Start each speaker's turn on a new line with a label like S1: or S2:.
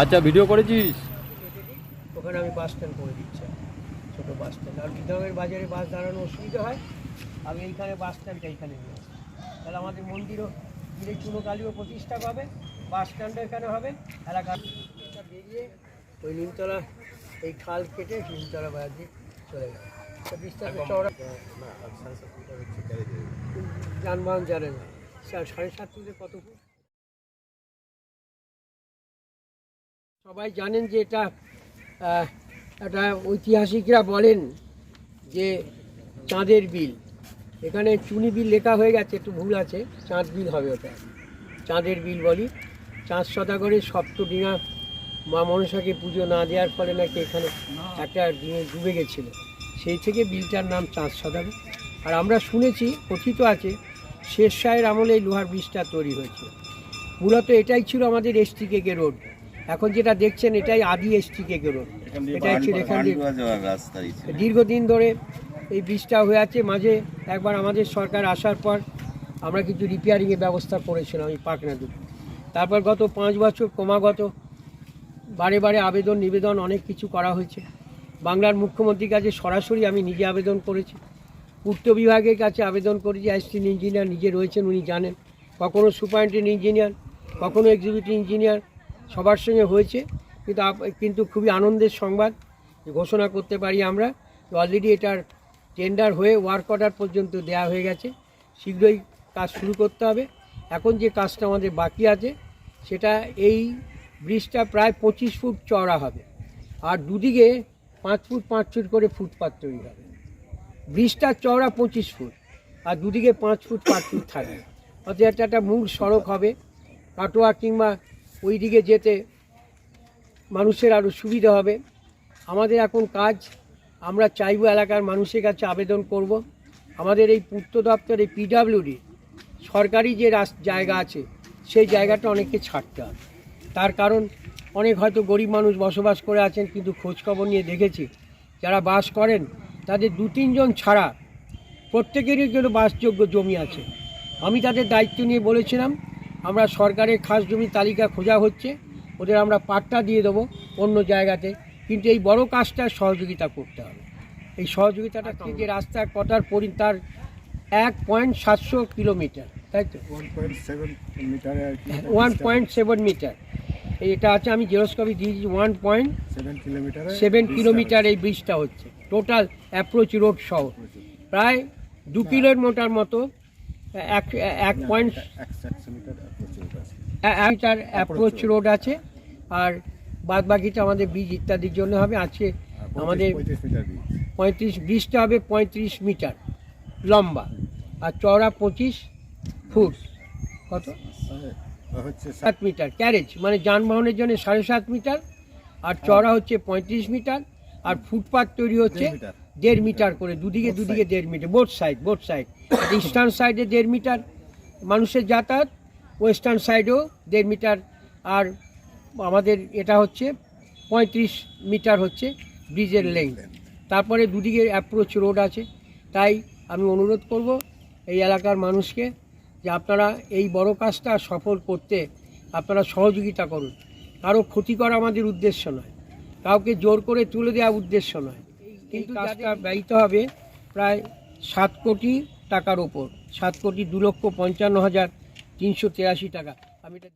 S1: আচ্ছা ভিডিও করেছিস?
S2: ওখানে আমি বাস স্ট্যান্ড করে দিচ্ছি ছোটো বাস স্ট্যান্ড আর বিদ্যানগর বাজারে বাস দাঁড়ানো অসুবিধা হয় আমি এইখানে বাস স্ট্যান্ডটা এইখানে নিয়ে আসি তাহলে আমাদের মন্দিরও ধীরে চুনো কালীও প্রতিষ্ঠা পাবে বাস স্ট্যান্ডও এখানে হবে এলাকার বেরিয়ে ওই নিমতলা এই খাল কেটে নিমতলা বাজার দিয়ে চলে গেল বিস্তারিত চওড়া যানবাহন জানে না। সাড়ে সাত কত ফুট সবাই জানেন যে এটা একটা ঐতিহাসিকরা বলেন যে চাঁদের বিল। এখানে চুনি বিল লেখা হয়ে গেছে, একটু ভুল আছে, চাঁদ বিল হবে ওটা। চাঁদের বিল বলি। চাঁদ সদাগরের সপ্তডিঙা মা মনসাকে পুজো না দেওয়ার ফলে নাকি এখানে একটা ডিঙে ডুবে গেছিল। সেই থেকে বিলটার নাম চাঁদ সদাগর। আর আমরা শুনেছি, কথিত আছে শেষ শাহের আমলে এই লোহার ব্রিজটা তৈরি হয়েছে। মূলত এটাই ছিল আমাদের এসটি কেকে রোড এখন যেটা দেখছেন এটাই আদি এসটি কেকে রোড এটাই ছিল এখান দীর্ঘদিন ধরে এই ব্রিজটা হয়ে আছে। মাঝে একবার আমাদের সরকার আসার পর আমরা কিছু রিপেয়ারিংয়ের ব্যবস্থা করেছিলাম এই পাকনা দুটো। তারপর গত পাঁচ বছর ক্রমাগত বারে বারে আবেদন নিবেদন অনেক কিছু করা হয়েছে। বাংলার মুখ্যমন্ত্রীর কাছে সরাসরি আমি নিজে আবেদন করেছি। পূর্ত বিভাগের কাছে আবেদন করেছি অ্যাসিস্ট্যান্ট ইঞ্জিনিয়ার নিজে রয়েছেন, উনি জানেন। কখনো সুপারিনটেন্ডেন্ট ইঞ্জিনিয়ার, কখনো এক্সিকিউটিভ ইঞ্জিনিয়ার সবার সঙ্গে হয়েছে। কিন্তু কিন্তু খুবই আনন্দের সংবাদ ঘোষণা করতে পারি আমরা অলরেডি এটার টেন্ডার হয়ে ওয়ার্ক অর্ডার পর্যন্ত দেওয়া হয়ে গেছে। শীঘ্রই কাজ শুরু করতে হবে। এখন যে কাজটা আমাদের বাকি আছে, সেটা এই ব্রিজটা প্রায় পঁচিশ ফুট চওড়া হবে। আর দুদিকে পাঁচ ফুট পাঁচ ফুট করে ফুটপাত তৈরি হবে। ব্রিজটার চওড়া পঁচিশ ফুট, আর দুদিকে পাঁচ ফুট পাঁচ ফুট থাকবে। অর্থাৎ একটা একটা মূল সড়ক হবে, কাটোয়া কিংবা ওই দিকে যেতে মানুষের আরও সুবিধা হবে। আমাদের এখন কাজ, আমরা চাইব এলাকার মানুষের কাছে আবেদন করব। আমাদের এই পূর্ত দপ্তর পিডাব্লিউডি সরকারি যে জায়গা আছে, সেই জায়গাটা অনেককে ছাড়তে হবে। তার কারণ, অনেক হয়তো গরিব মানুষ বসবাস করে আছেন, কিন্তু খোঁজখবর নিয়ে দেখেছি, যারা বাস করেন তাদের দু তিনজন ছাড়া প্রত্যেকেরই জন্য বাসযোগ্য জমি আছে। আমি তাদের দায়িত্ব নিয়ে বলেছিলাম আমরা সরকারের খাস জমি তালিকা খোঁজা হচ্ছে ওদের আমরা পাট্টা দিয়ে দেবো অন্য জায়গাতে কিন্তু এই বড় কাজটা সহযোগিতা করতে হবে। এই সহযোগিতাটা যে রাস্তা কটার পরি তার এক পয়েন্ট সাতশো কিলোমিটার তাই তো? ওয়ান পয়েন্ট সেভেন মিটার এটা আছে আমি জেরোস্কপি দিয়েছি ওয়ান পয়েন্ট
S3: সেভেন কিলোমিটারে
S2: সেভেন কিলোমিটার এই ব্রিজটা হচ্ছে। টোটাল অ্যাপ্রোচ রোড সহ। প্রায় দু কিলোর মোটার মতো এক এক পয়েন্ট অ্যাপ্রোচ রোড আছে। আর বাদ বাকিটা আমাদের বীজ ইত্যাদির জন্য হবে। আছে আমাদের
S3: পঁয়ত্রিশ মিটার বীজ
S2: পঁয়ত্রিশ ব্রিজটা হবে পঁয়ত্রিশ মিটার লম্বা। আর চওড়া পঁচিশ ফুট। কত?
S3: সাত
S2: মিটার ক্যারেজ মানে যানবাহনের জন্য সাড়ে সাত মিটার আর চওড়া হচ্ছে পঁয়ত্রিশ মিটার আর ফুটপাথ তৈরি হচ্ছে
S3: দেড় মিটার।
S2: করে দুদিকে দুদিকে দেড় metre both side both side eastern সাইডে দেড় মিটার মানুষের যাতায়াত ওয়েস্টার্ন সাইডেও দেড় মিটার। আর আমাদের এটা হচ্ছে পঁয়ত্রিশ মিটার হচ্ছে ব্রিজের লেন্থ তারপরে দুদিকে অ্যাপ্রোচ রোড আছে। তাই আমি অনুরোধ করব এই এলাকার মানুষকে যে আপনারা এই বড় কাজটা সফল করতে আপনারা সহযোগিতা করুন। কারও ক্ষতি করা আমাদের উদ্দেশ্য নয়। কাউকে জোর করে তুলে দেওয়া উদ্দেশ্য নয়। কিন্তু কাজটা ব্যয়িত হবে প্রায় সাত কোটি টাকার ওপর। সাত কোটি দু লক্ষ পঞ্চান্ন হাজার তিনশো তেরাশি টাকা। আমি এটা